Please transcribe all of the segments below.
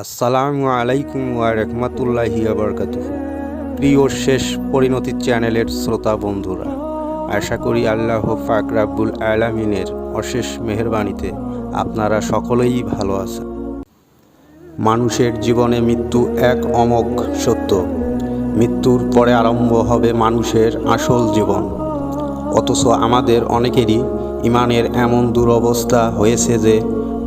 আসসালামু আলাইকুম ওয়া রহমতুল্লাহি বরকাত প্রিয় শেষ পরিণতি চ্যানেলের শ্রোতা বন্ধুরা, আশা করি আল্লাহ ফাক রাব্বুল আলামিনের অশেষ মেহেরবানিতে আপনারা সকলেই ভালো আছেন। মানুষের জীবনে মৃত্যু এক অমোঘ সত্য। মৃত্যুর পরে আরম্ভ হবে মানুষের আসল জীবন। অথচ আমাদের অনেকেরই ইমানের এমন দুরবস্থা হয়েছে যে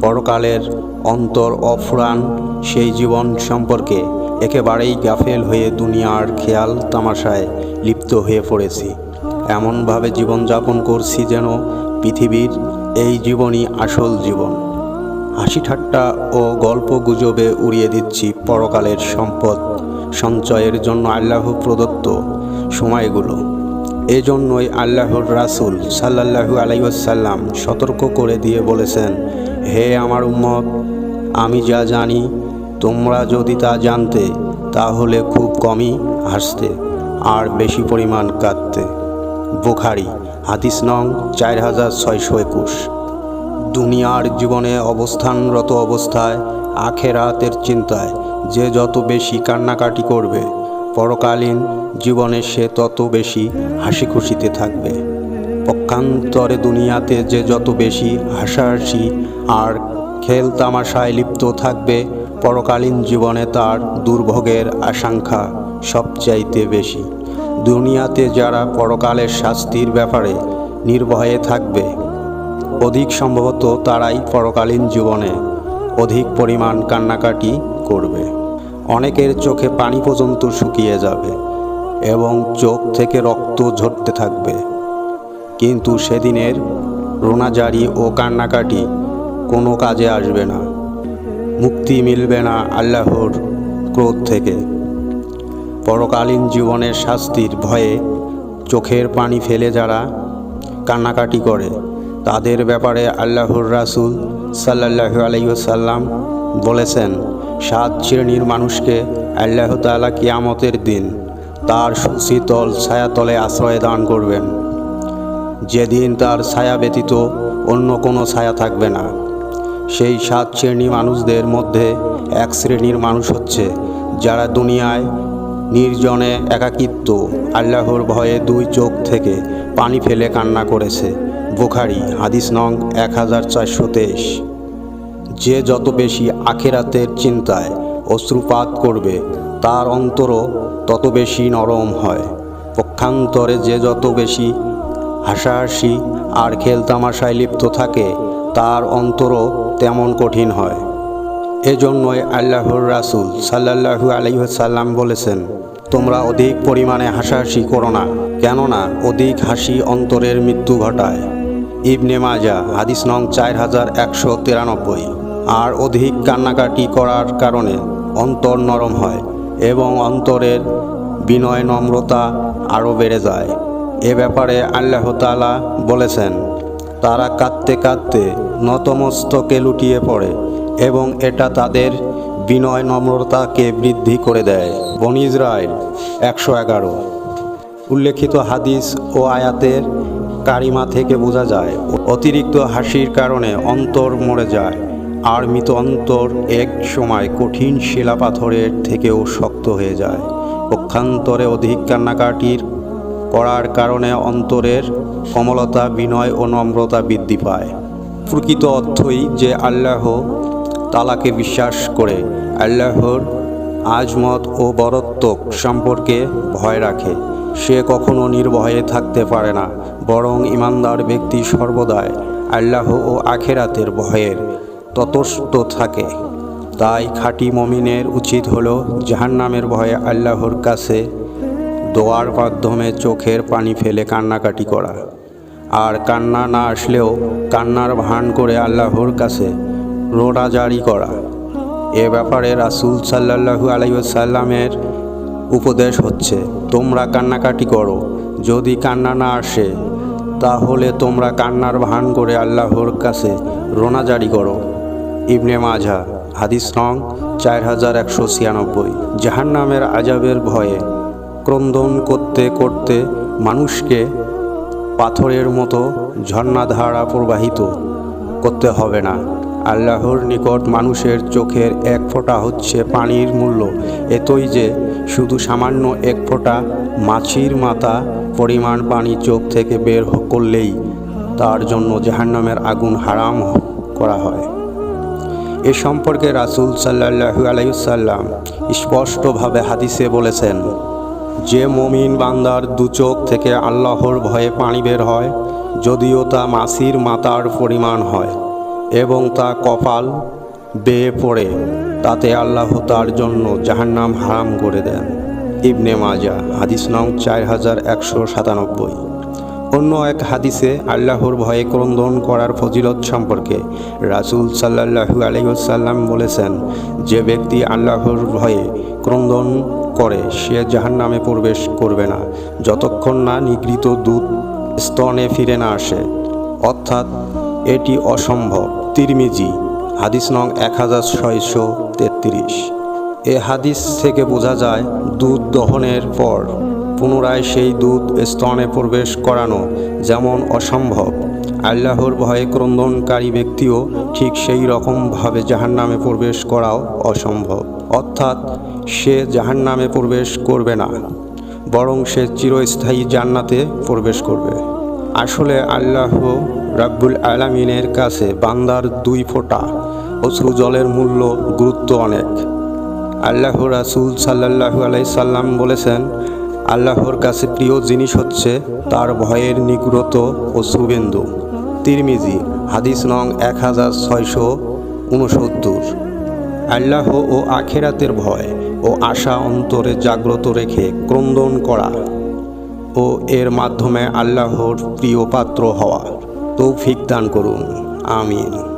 পরকালের অন্তর অফুরান সেই জীবন সম্পর্কে একেবারেই গাফেল হয়ে দুনিয়ার খেয়াল তামাশায় লিপ্ত হয়ে পড়েছি। এমনভাবে জীবনযাপন করছি যেন পৃথিবীর এই জীবনই আসল জীবন। হাসি ঠাট্টা ও গল্প গুজবে উড়িয়ে দিচ্ছি পরকালের সম্পদ। সঞ্চয়ের জন্য আল্লাহ প্রদত্ত সময়গুলো। এজন্যই আল্লাহর রাসূল সাল্লাল্লাহু আলাইসাল্লাম সতর্ক করে দিয়ে বলেছেন, হে আমার উম্মত, আমি যা জানি, তোমরা যদি তা জানতে, তাহলে খুব কমই হাসতে আর বেশি পরিমাণ কাঁদতে। বুখারি, হাদিস নং চার হাজার ছয়শো একুশ। দুনিয়ার জীবনে অবস্থানরত অবস্থায়, আখেরাতের চিন্তায় যে যত বেশি কান্নাকাটি করবে পরকালীন জীবনে সে তত বেশি হাসি খুশিতে থাকবে। পক্ষান্তরে দুনিয়াতে যে যত বেশি হাসাহাসি আর খেল তামাশায় লিপ্ত থাকবে, পরকালীন জীবনে তার দুর্ভোগের আশঙ্কা সবচাইতে বেশি। দুনিয়াতে যারা পরকালের শাস্তির ব্যাপারে নির্ভয়ে থাকবে, অধিক সম্ভবত তারাই পরকালীন জীবনে অধিক পরিমাণ কান্নাকাটি করবে। অনেকের চোখে পানি পর্যন্ত শুকিয়ে যাবে এবং চোখ থেকে রক্ত ঝরতে থাকবে। কিন্তু সেদিনের রোনাজারি ও কান্নাকাটি কোনো কাজে আসবে না। মুক্তি মিলবে না আল্লাহর ক্রোধ থেকে। পরকালীন জীবনের শাস্তির ভয়ে চোখের পানি ফেলে যারা কান্নাকাটি করে, তাদের ব্যাপারে আল্লাহর রাসূল সাল্লাল্লাহু আলাইসাল্লাম বলেছেন, সাত শ্রেণির মানুষকে আল্লাহ তালা কিয়ামতের দিন তার সুশীতল ছায়াতলে আশ্রয় দান করবেন। যেদিন তার ছায়া ব্যতীত অন্য কোনো ছায়া থাকবে না। সেই সাত শ্রেণি মানুষদের মধ্যে এক শ্রেণির মানুষ হচ্ছে যারা দুনিয়ায় নির্জনে একাকিত্ব, আল্লাহর ভয়ে দুই চোখ থেকে পানি ফেলে কান্না করেছে। বোখারি, হাদিস নং এক হাজার চারশো তেইশ। যে যত বেশি আখেরাতের চিন্তায় অশ্রুপাত করবে, তার অন্তরও তত বেশি নরম হয়। পক্ষান্তরে যে যত বেশি হাসাহাসি আর খেলতামাশায় লিপ্ত থাকে, তার অন্তরও তেমন কঠিন হয়। এজন্যই আল্লাহর রাসূল সাল্লাল্লাহু আলাইসাল্লাম বলেছেন, তোমরা অধিক পরিমাণে হাসাহাসি করো না, কেননা অধিক হাসি অন্তরের মৃত্যু ঘটায়। ইবনে মাজা হাদিস নং চার হাজার একশো তিরানব্বই। আর অধিক কান্নাকাটি করার কারণে অন্তর নরম হয় এবং অন্তরের বিনয় নম্রতা আরও বেড়ে যায়। এ ব্যাপারে আল্লাহ তাআলা বলেছেন, তারা কাঁদতে কাঁদতে নতমস্তকে লুটিয়ে পড়ে এবং এটা তাদের বিনয় নম্রতাকে বৃদ্ধি করে দেয়। বনি ইসরায়েল একশো এগারো। উল্লেখিত হাদিস ও আয়াতের কারিমা থেকে বোঝা যায়, অতিরিক্ত হাসির কারণে অন্তর মরে যায়। আর মৃত অন্তর এক সময় কঠিন শিলা পাথরের থেকেও শক্ত হয়ে যায়। পক্ষান্তরে অধিক কান্নাকাটির করার কারণে অন্তরের কমলতা, বিনয় ও নম্রতা বৃদ্ধি পায়। প্রকৃত অর্থই যে আল্লাহ তালাকে বিশ্বাস করে, আল্লাহর আজমত ও বরত্বক সম্পর্কে ভয় রাখে। সে কখনো নির্ভয়ে থাকতে পারে না, বরং ইমানদার ব্যক্তি সর্বদাই আল্লাহ ও আখেরাতের ভয়ের ততস্থ থাকে। তাই খাঁটি মমিনের উচিত হলো জাহান্নামের ভয়ে আল্লাহর কাছে দোয়ার মাধ্যমে চোখের পানি ফেলে কান্নাকাটি করা। আর কান্না না আসলেও কান্নার ভান করে আল্লাহর কাছে রোড়া জারি করা। এ ব্যাপারে রাসূল সাল্লাল্লাহু আলাইসাল্লামের উপদেশ হচ্ছে, তোমরা কান্নাকাটি করো। যদি কান্না না আসে, তাহলে তোমরা কান্নার ভান করে আল্লাহর কাছে রোনা জারি করো। ইবনে মাঝা হাদিস নং চার হাজার একশো ছিয়ানব্বই। জাহান্নামের আজাবের ভয়ে ক্রন্দন করতে করতে মানুষকে পাথরের মতো ঝর্ণাধারা প্রবাহিত করতে হবে না। আল্লাহর নিকট মানুষের চোখের এক ফোঁটা হচ্ছে পানির মূল্য। এতই যে শুধু সামান্য এক ফোঁটা মাছির মাথা পরিমাণ পানি চোখ থেকে বের করলেই তার জন্য জাহান্নামের আগুন হারাম করা হয়। এ সম্পর্কে রাসূল সাল্লাল্লাহু আলাইসাল্লাম স্পষ্টভাবে হাদিসে বলেছেন, যে মমিন বান্দার দু চোখ থেকে আল্লাহর ভয়ে পানি বের হয়, যদিও তা মাসির মাতার পরিমাণ হয় এবং তা কপাল বেয়ে পড়ে, তাতে আল্লাহ তার জন্য জাহান্নাম হারাম করে দেন। ইবনে মাজা হাদিস নং চার হাজার একশো সাতানব্বই। অন্য এক হাদিসে আল্লাহর ভয়ে ক্রন্দন করার ফজিলত সম্পর্কে রাসূল সাল্লাল্লাহু আলাইসাল্লাম বলেছেন, যে ব্যক্তি আল্লাহর ভয়ে ক্রন্দন করে, সে জাহান নামে প্রবেশ করবে না, যতক্ষণ না নিগৃহীত দুধ স্তনে ফিরে না আসে। অর্থাৎ এটি অসম্ভব। তিরমিজি, হাদিস নং এক হাজার ছয়শো তেত্রিশ। এ হাদিস থেকে বোঝা যায় দুধ দহনের পর পুনরায় সেই দুধ স্তনে প্রবেশ করানো যেমন অসম্ভব। আল্লাহর ভয়ে ক্রন্দনকারী ব্যক্তিও ঠিক সেই রকমভাবে জাহান্নামে প্রবেশ করাও অসম্ভব। অর্থাৎ সে জাহান্নামে প্রবেশ করবে না, বরং সে চিরস্থায়ী জান্নাতে প্রবেশ করবে। আসলে আল্লাহ রাব্বুল আলামিনের কাছে বান্দার দুই ফোঁটা, অশ্রু জলের মূল্য গুরুত্ব অনেক। আল্লাহ রাসুল সাল্লাহু আলাই সাল্লাম বলেছেন আল্লাহর কাছে প্রিয় জিনিস হচ্ছে তার ভয়ের নিগ্রত ও সুবেন্দু তিরমিজি, হাদিস নং এক হাজার ছয়শো উনসত্তর। আল্লাহ ও আখেরাতের ভয় ও আশা অন্তরে জাগ্রত রেখে ক্রন্দন করা ও এর মাধ্যমে আল্লাহর প্রিয় পাত্র হওয়া। তৌফিক দান করুন। আমিন।